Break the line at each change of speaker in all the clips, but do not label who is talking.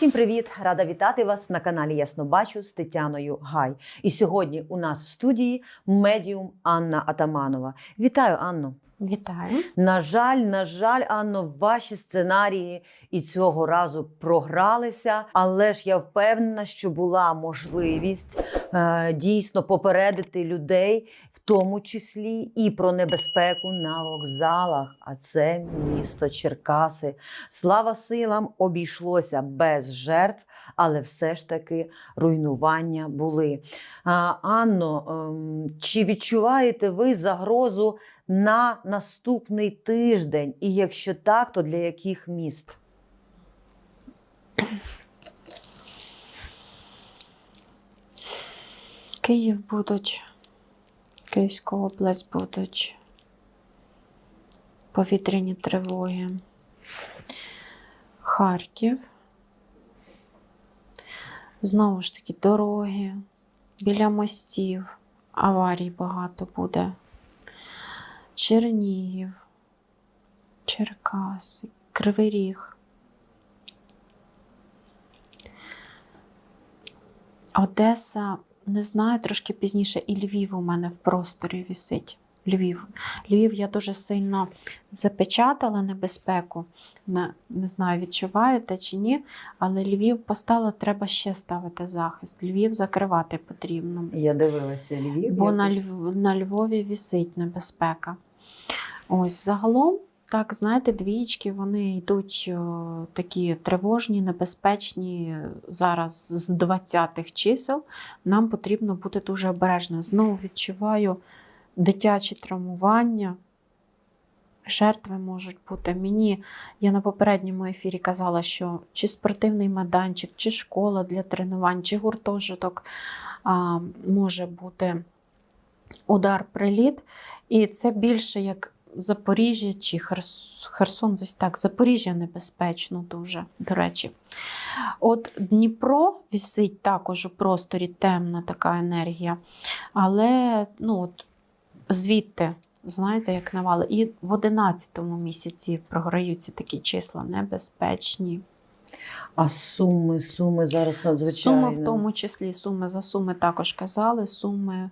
Всім привіт! Рада вітати вас на каналі Ясно Бачу з Тетяною Гай. І сьогодні у нас в студії медіум Анна Атаманова. Вітаю, Анно!
Вітаю.
На жаль, на жаль, Анно, ваші сценарії і цього разу програлися, але ж я впевнена, що була можливість е, дійсно попередити людей, тому числі і про небезпеку на вокзалах. А це місто Черкаси. Слава силам обійшлося без жертв. Але все ж таки руйнування були. Анно, ем, чи відчуваєте ви загрозу на наступний тиждень? І якщо так, то для яких міст?
Київ будуть, Київська область будуть повітряні тривоги. Харків. Знову ж таки, дороги, біля мостів, аварій багато буде. Чернігів, Черкаси, Кривий Ріг. Одеса, не знаю, трошки пізніше, і Львів у мене в просторі вісить. Львів. Львів я дуже сильно запечатала небезпеку. Не, не знаю, відчуваєте чи ні, але Львів постало, треба ще ставити захист. Львів закривати потрібно.
Я дивилася Львів.
Бо на. Льв... на Львові вісить небезпека. Ось загалом, так, знаєте, двічки вони йдуть о, такі тривожні, небезпечні. Зараз з 20-х чисел нам потрібно бути дуже обережною. Знову відчуваю дитячі травмування. Жертви можуть бути. Мені, я на попередньому ефірі казала, що чи спортивний майданчик, чи школа для тренувань, чи гуртожиток а, може бути удар, приліт. І це більше як Запоріжжя чи Херс- Херсон, десь так. Запоріжжя небезпечно дуже, до речі. От Дніпро вісить також у просторі темна така енергія. Але ну, от, звідти, знаєте, як навали. І в 11 місяці програються такі числа небезпечні.
А суми, суми зараз надзвичайно.
Суми в тому числі, суми за суми також казали, суми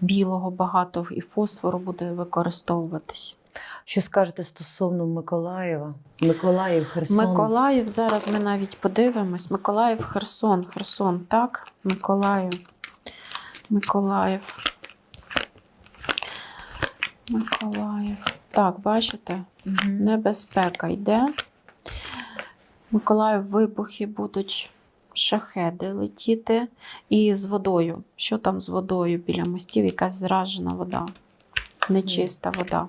білого багато і фосфору буде використовуватись.
Що скажете стосовно Миколаєва? Миколаїв, Херсон.
Миколаїв, зараз ми навіть подивимось. Миколаїв, Херсон, Херсон, так? Миколаїв. Миколаїв. Миколаїв. Так, бачите?
Мгм.
Небезпека йде. Миколаїв вибухи будуть, шахеди летіти. І з водою. Що там з водою біля мостів? Якась зражена вода. Нечиста вода.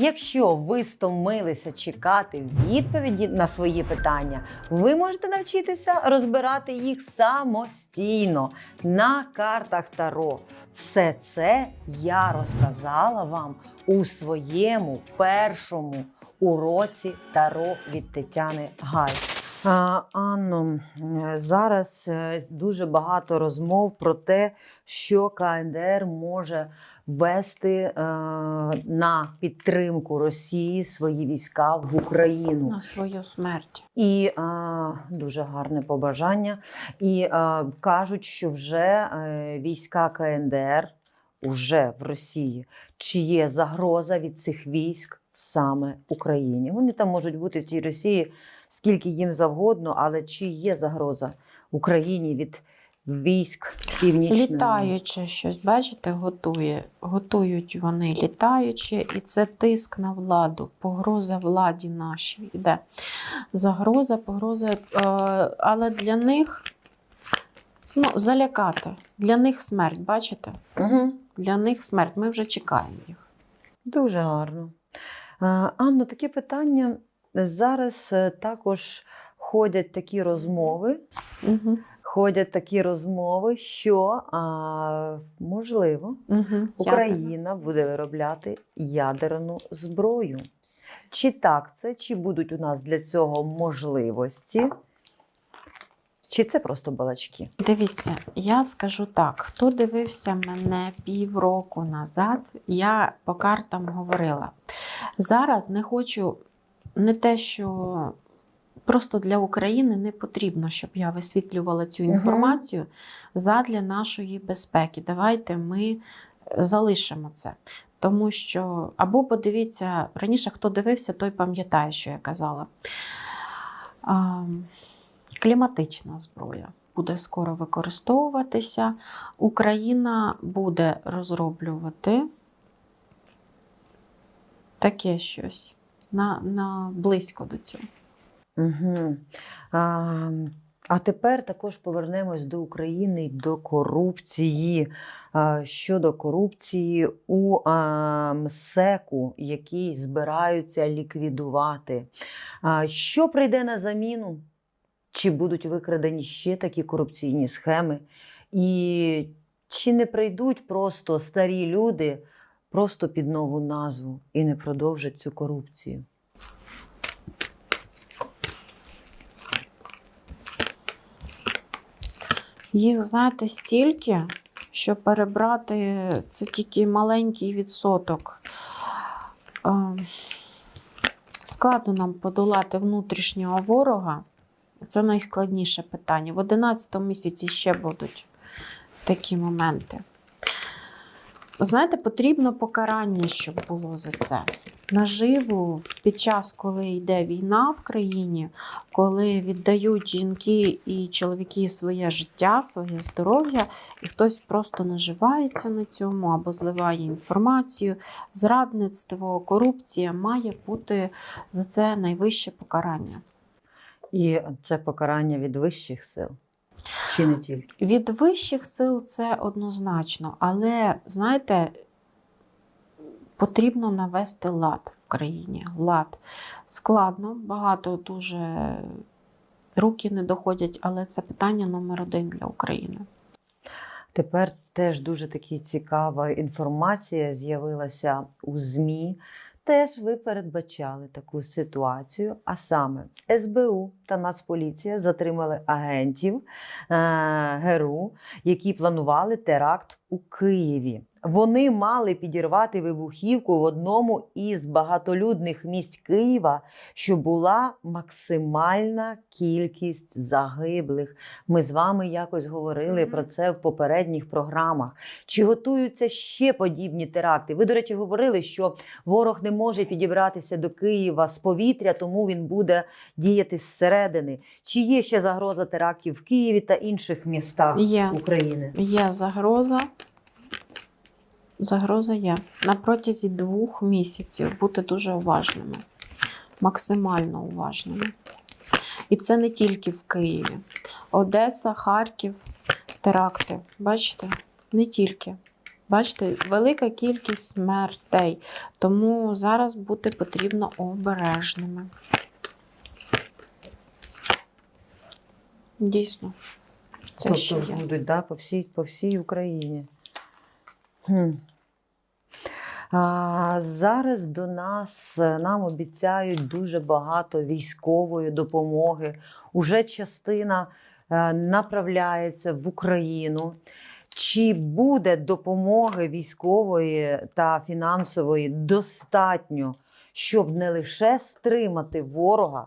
Якщо ви стомилися чекати відповіді на свої питання, ви можете навчитися розбирати їх самостійно на картах Таро. Все це я розказала вам у своєму першому уроці Таро від Тетяни Гай. Анно, е, зараз е, дуже багато розмов про те, що КНДР може вести е, на підтримку Росії свої війська в Україну.
На свою смерть.
І дуже гарне побажання. І кажуть, що вже війська КНДР уже в Росії. Чи є загроза від цих військ саме Україні? Вони там можуть бути в тій Росії скільки їм завгодно, але чи є загроза Україні від військ північної?
Літаюче щось, бачите, готує. Готують вони літаюче, і це тиск на владу, погроза владі нашій. Іде загроза, погроза. Е, але для них ну, залякати. Для них смерть, бачите?
Угу.
Для них смерть. Ми вже чекаємо їх.
Дуже гарно. Е, Анно, таке питання. Зараз е, також ходять такі розмови.
Угу.
Ходять такі розмови, що а, можливо
Угу.
Україна буде виробляти ядерну зброю. Чи так це, чи будуть у нас для цього можливості? Чи це просто балачки?
Дивіться, я скажу так: хто дивився мене півроку назад, я по картам говорила. Зараз не хочу не те, що просто для України не потрібно, щоб я висвітлювала цю інформацію задля нашої безпеки. Давайте ми залишимо це. Тому що, або подивіться, раніше хто дивився, той пам'ятає, що я казала. А, кліматична зброя буде скоро використовуватися. Україна буде розроблювати таке щось на, на близько до цього.
Угу. А, а тепер також повернемось до України до корупції. Щодо корупції у МСЕКу, який збираються ліквідувати. Що прийде на заміну? Чи будуть викрадені ще такі корупційні схеми? І чи не прийдуть просто старі люди просто під нову назву і не продовжать цю корупцію?
Їх, знаєте, стільки, що перебрати це тільки маленький відсоток. Е, Складно нам подолати внутрішнього ворога. Це найскладніше питання. В 11 місяці ще будуть такі моменти. Знаєте, потрібно покарання, щоб було за це. Наживу під час, коли йде війна в країні, коли віддають жінки і чоловіки своє життя, своє здоров'я, і хтось просто наживається на цьому або зливає інформацію. Зрадництво, корупція має бути за це найвище покарання.
І це покарання від вищих сил. Чи не тільки?
Від вищих сил це однозначно, але знаєте, потрібно навести лад в країні. Лад складно, багато дуже руки не доходять, але це питання номер один для України.
Тепер теж дуже такі цікава інформація з'явилася у ЗМІ. Теж ви передбачали таку ситуацію, а саме СБУ та Нацполіція затримали агентів е, ГРУ, які планували теракт у Києві. Вони мали підірвати вибухівку в одному із багатолюдних місць Києва, що була максимальна кількість загиблих. Ми з вами якось говорили
Мгм.
про це в попередніх програмах. Чи готуються ще подібні теракти? Ви, до речі, говорили, що ворог не може підібратися до Києва з повітря, тому він буде діяти зсередини. Чи є ще загроза терактів в Києві та інших містах
Є.
України?
Є загроза. Загроза є. На протязі двох місяців бути дуже уважними, максимально уважними. І це не тільки в Києві. Одеса, Харків, теракти. Бачите? Не тільки. Бачите, велика кількість смертей. Тому зараз бути потрібно обережними. Дійсно. Це
тобто
ще є.
будуть да, по, всій, по всій Україні. А, зараз до нас е, нам обіцяють дуже багато військової допомоги. Уже частина е, направляється в Україну. Чи буде допомоги військової та фінансової достатньо, щоб не лише стримати ворога,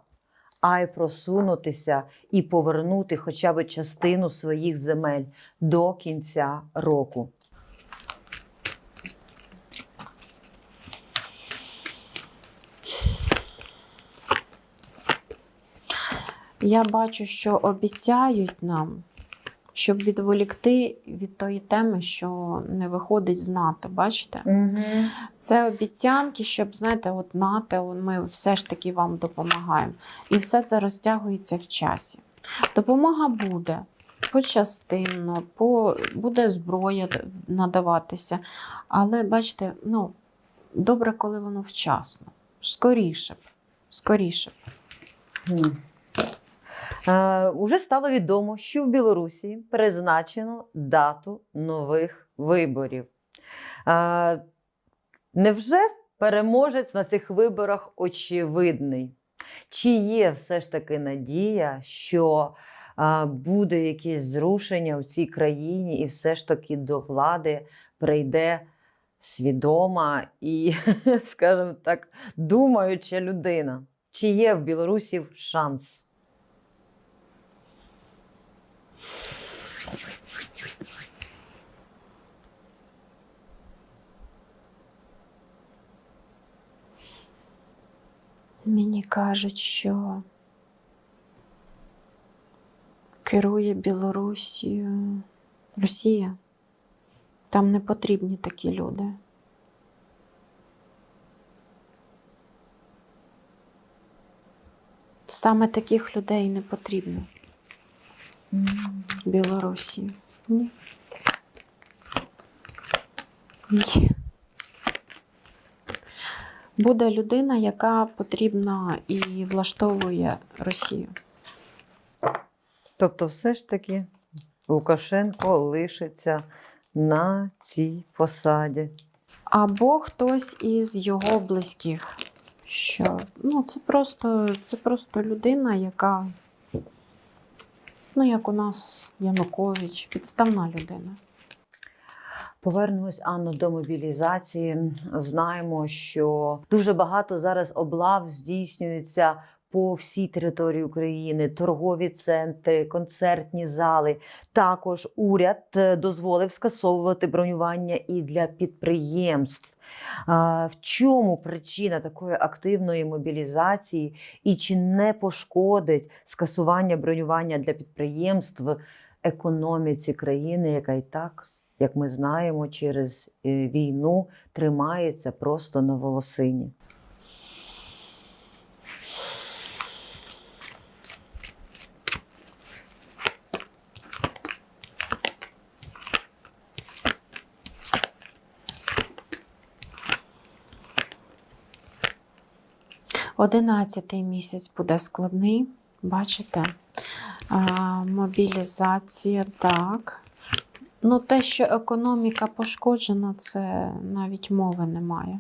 а й просунутися і повернути хоча б частину своїх земель до кінця року?
Я бачу, що обіцяють нам, щоб відволікти від тої теми, що не виходить з НАТО. Бачите?
Угу.
Це обіцянки, щоб, знаєте, от НАТО, ми все ж таки вам допомагаємо. І все це розтягується в часі. Допомога буде почастинно, по, буде зброя надаватися. Але бачите, ну, добре, коли воно вчасно. Скоріше б. Скоріше б.
Е, уже стало відомо, що в Білорусі призначено дату нових виборів. Е, невже переможець на цих виборах очевидний? Чи є все ж таки надія, що е, буде якесь зрушення в цій країні, і все ж таки до влади прийде свідома і, скажімо так, думаюча людина? Чи є в білорусів шанс?
Мені кажуть, що керує Білорусією Росія. Там не потрібні такі люди. Саме таких людей не потрібно Білорусі. Ні. Ні. Буде людина, яка потрібна і влаштовує Росію.
Тобто, все ж таки Лукашенко лишиться на цій посаді.
Або хтось із його близьких. Що ну, це просто, це просто людина, яка, ну, як у нас Янукович, підставна людина.
Повернемось Анно до мобілізації. Знаємо, що дуже багато зараз облав здійснюється по всій території України, торгові центри, концертні зали. Також уряд е, дозволив скасовувати бронювання і для підприємств. В чому причина такої активної мобілізації, і чи не пошкодить скасування бронювання для підприємств економіці країни, яка і так як ми знаємо, через е, війну тримається просто на волосині.
Одинадцятий місяць буде складний, бачите? Мобілізація, так. Ну, те, що економіка пошкоджена, це навіть мови немає.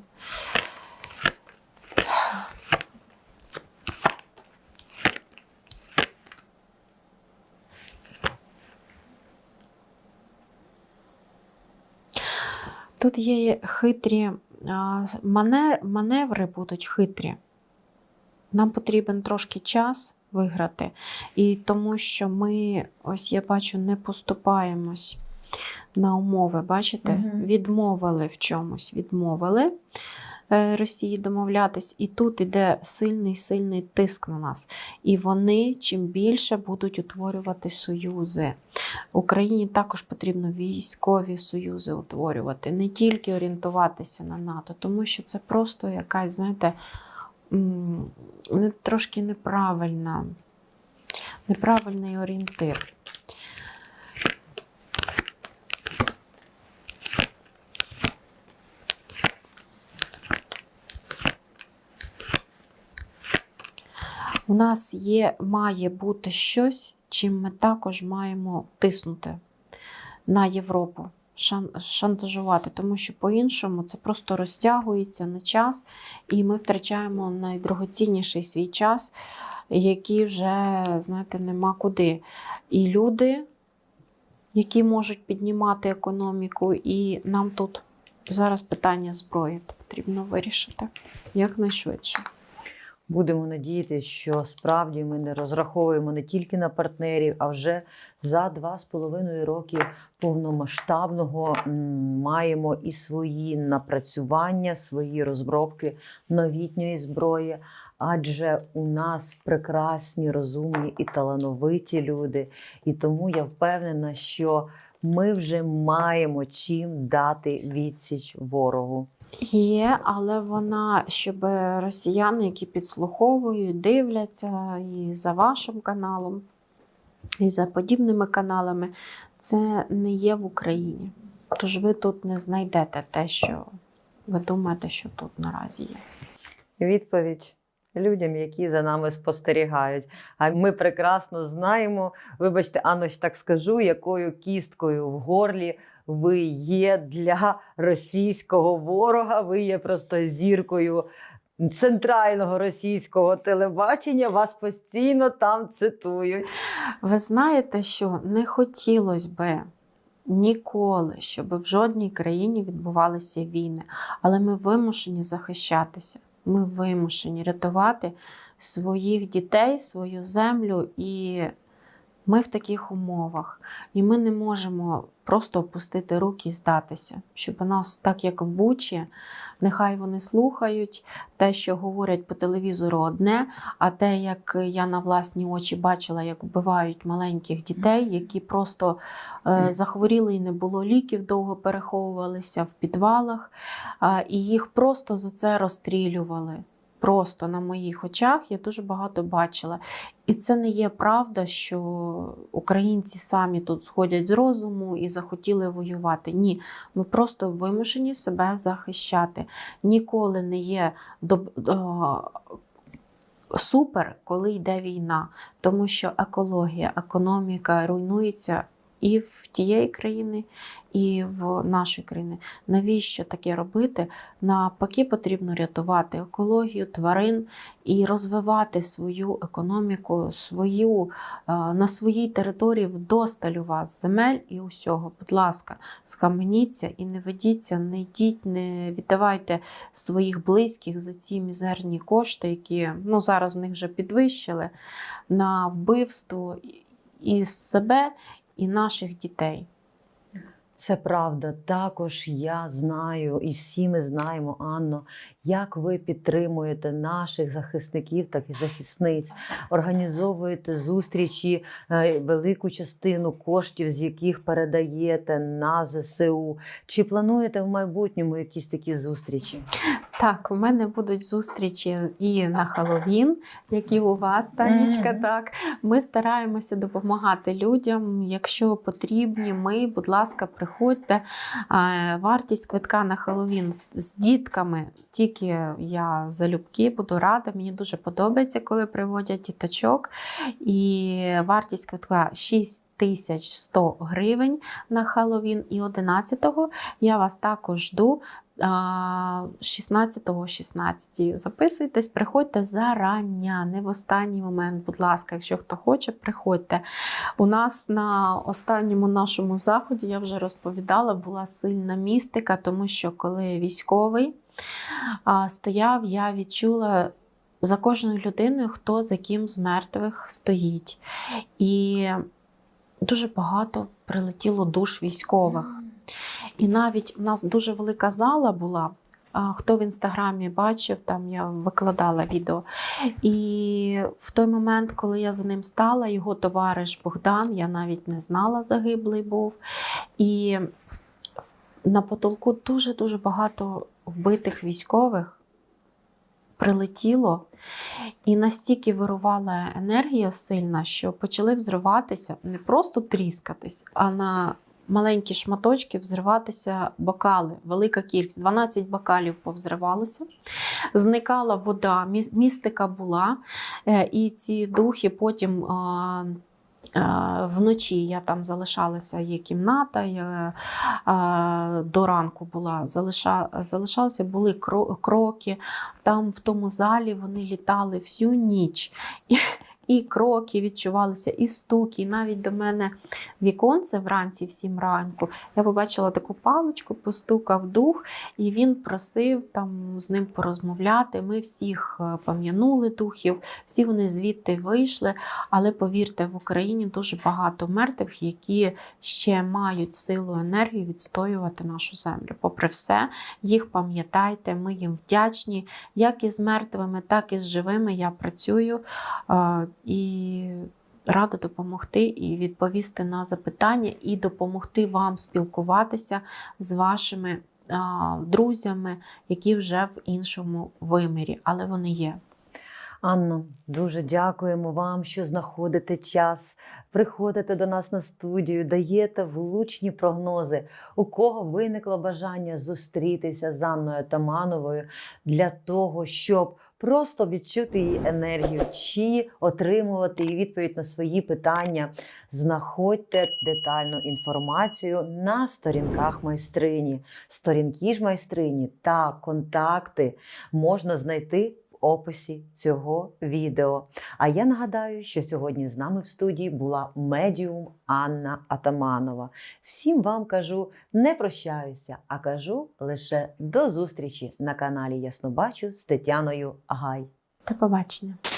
Тут є хитрі маневри будуть хитрі. Нам потрібен трошки час виграти, і тому що ми, ось я бачу, не поступаємось на умови. Бачите,
Мгм.
відмовили в чомусь, відмовили е, Росії домовлятись, і тут іде сильний сильний тиск на нас. І вони чим більше будуть утворювати союзи. Україні також потрібно військові союзи утворювати, не тільки орієнтуватися на НАТО, тому що це просто якась, знаєте, трошки неправильна, неправильний орієнтир. У нас є, має бути щось, чим ми також маємо тиснути на Європу, шантажувати, тому що по-іншому це просто розтягується на час, і ми втрачаємо найдорогоцінніший свій час, який вже, знаєте, нема куди. І люди, які можуть піднімати економіку, і нам тут зараз питання зброї потрібно вирішити якнайшвидше.
Будемо надіятися, що справді ми не розраховуємо не тільки на партнерів, а вже за два з половиною роки повномасштабного маємо і свої напрацювання, свої розробки новітньої зброї. Адже у нас прекрасні, розумні і талановиті люди. І тому я впевнена, що ми вже маємо чим дати відсіч ворогу.
Є, але вона, щоб росіяни, які підслуховують, дивляться і за вашим каналом, і за подібними каналами, це не є в Україні. Тож ви тут не знайдете те, що ви думаєте, що тут наразі є.
Відповідь людям, які за нами спостерігають. А ми прекрасно знаємо, вибачте, Анно, ж так скажу, якою кісткою в горлі ви є для російського ворога. Ви є просто зіркою центрального російського телебачення. Вас постійно там цитують.
Ви знаєте, що не хотілося би ніколи, щоб в жодній країні відбувалися війни, але ми вимушені захищатися. Ми вимушені рятувати своїх дітей, свою землю, і ми в таких умовах. І ми не можемо просто опустити руки і здатися, щоб у нас, так як в Бучі, нехай вони слухають те, що говорять по телевізору, одне, а те, як я на власні очі бачила, як вбивають маленьких дітей, які просто е, захворіли і не було ліків, довго переховувалися в підвалах, а, і їх просто за це розстрілювали. Просто на моїх очах я дуже багато бачила. І це не є правда, що українці самі тут сходять з розуму і захотіли воювати. Ні, ми просто вимушені себе захищати. Ніколи не є доб... о, супер, коли йде війна, тому що екологія, економіка руйнується і в тієї країни, і в нашої країни. Навіщо таке робити? Навпаки, потрібно рятувати екологію, тварин і розвивати свою економіку, свою, е, на своїй території вдосталь у вас земель і усього. Будь ласка, схаменіться і не ведіться, не йдіть, не віддавайте своїх близьких за ці мізерні кошти, які ну, зараз в них вже підвищили на вбивство і себе, і наших дітей.
Це правда. Також я знаю, і всі ми знаємо, Анно, як ви підтримуєте наших захисників, так і захисниць, організовуєте зустрічі, е, велику частину коштів, з яких передаєте на ЗСУ. Чи плануєте в майбутньому якісь такі зустрічі?
Так, у мене будуть зустрічі і на Хеллоуін, які у вас, Танечка.
Мгм.
Так, ми стараємося допомагати людям. Якщо потрібні, ми, будь ласка, приходьте. Вартість квитка на Хеллоуін з, з дітками. Тільки я залюбки буду рада. Мені дуже подобається, коли приводять діточок. І вартість квитка 6 тисяч 100 гривень на Хеллоуін. І 11-го я вас також жду. 16-го, 16 Записуйтесь, приходьте зарання, не в останній момент, будь ласка, якщо хто хоче, приходьте. У нас на останньому нашому заході, я вже розповідала, була сильна містика, тому що коли військовий стояв, я відчула за кожною людиною, хто за ким з мертвих стоїть. І дуже багато прилетіло душ військових. І навіть у нас дуже велика зала була. Хто в інстаграмі бачив, там я викладала відео. І в той момент, коли я за ним стала, його товариш Богдан, я навіть не знала, загиблий був. І на потолку дуже-дуже багато вбитих військових прилетіло. І настільки вирувала енергія сильна, що почали взриватися, не просто тріскатись, а на маленькі шматочки взриватися бокали. Велика кількість, 12 бокалів повзривалося. Зникала вода, містика була, е, і ці духи потім. А, Вночі я там залишалася, є кімната, я до ранку була, залиша, залишалася, були кроки. Там в тому залі вони літали всю ніч. І, кроки відчувалися, і стуки. І навіть до мене віконце вранці, в сім ранку, я побачила таку паличку, постукав дух, і він просив там з ним порозмовляти. Ми всіх е, пам'янули духів, всі вони звідти вийшли. Але повірте, в Україні дуже багато мертвих, які ще мають силу енергію відстоювати нашу землю. Попри все, їх пам'ятайте, ми їм вдячні. Як із мертвими, так і з живими я працюю і рада допомогти і відповісти на запитання, і допомогти вам спілкуватися з вашими друзями, які вже в іншому вимірі, але вони є.
Анно, дуже дякуємо вам, що знаходите час, приходите до нас на студію, даєте влучні прогнози. У кого виникло бажання зустрітися з Анною Тамановою для того, щоб просто відчути її енергію чи отримувати її відповідь на свої питання, знаходьте детальну інформацію на сторінках майстрині. Сторінки ж майстрині та контакти можна знайти описі цього відео. А я нагадаю, що сьогодні з нами в студії була медіум Анна Атаманова. Всім вам кажу, не прощаюся, а кажу лише до зустрічі на каналі Яснобачу з Тетяною Гай.
До побачення.